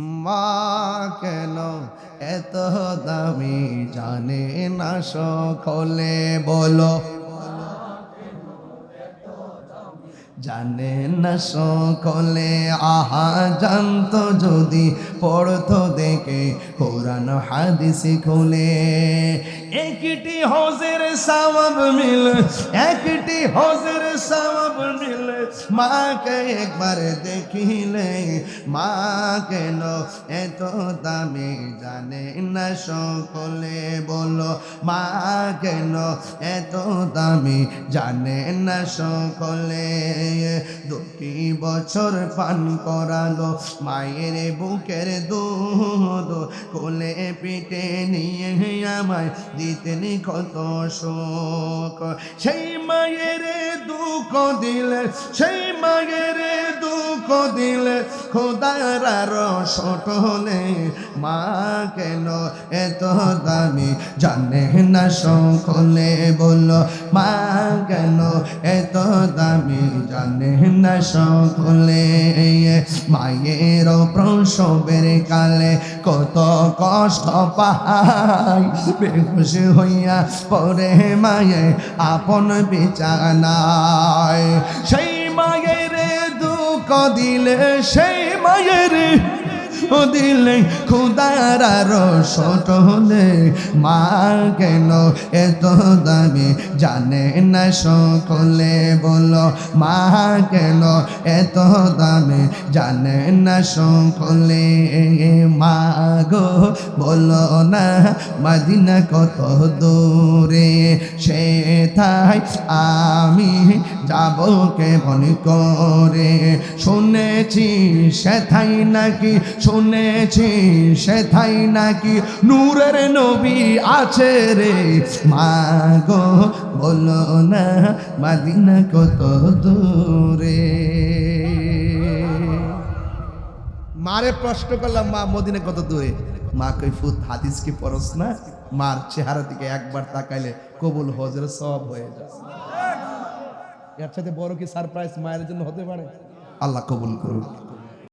মা কেন এত দামি জানে না সকলে? বলো। জানে না সকলে। আহা, জানতো যদি পড়তো দেখে, কোরআন হাদিসে খুলে। একটি হজের সওয়াব মিলে, একটি হজের সওয়াব মিলে। মাকে একবার দেখিলে, মা কেন এত দামি জানে না সকলে বলো, মা কেন এত দামি জানে না সকলে? দুটি বছর পান করালো, মায়ের বুকের দুধ কোলে পিঠে নিয়ে আমায় দিতেন কত শোক। সেই মায়ের দুঃখ দিলে সেই মায়ের দিলে খোদার রসটলে মা কেন এত দামি জানে না সকলে বলো মা কেন এত দামি জানে না সকলে মায়ের প্রসবের কালে কত কষ্ট পাই। বেহুশ হইয়া পরে মায়ে আপন বিছানায়, সেই মায়ের দুঃখ দিলে সেই মায়ের দিলে খুদার রসটলে মা কেন এত দামি জানে না সকলে বলো। মা কেন এত দামি জানে না সকলে? মা গো, বলো না, মাদিনা কত দূরে? সে থাই আমি যাব কেমন করে? শুনেছি সেথাই নাকি শুনেছি সেথাই নাকি নূরের নবী আছে রে। মা গো বলো না, মাদিনা কত দূরে? মারে প্রশ্ন করলাম, মা, মদিনা কত দূরে? মা কই ফুত, হাদিস কি পরস না? মার চেহারা দিকে একবার তাকাইলে কবুল হজের সব হয়ে যায়। এর সাথে বড় কি সারপ্রাইজ মায়ের জন্য হতে পারে? আল্লাহ কবুল করুন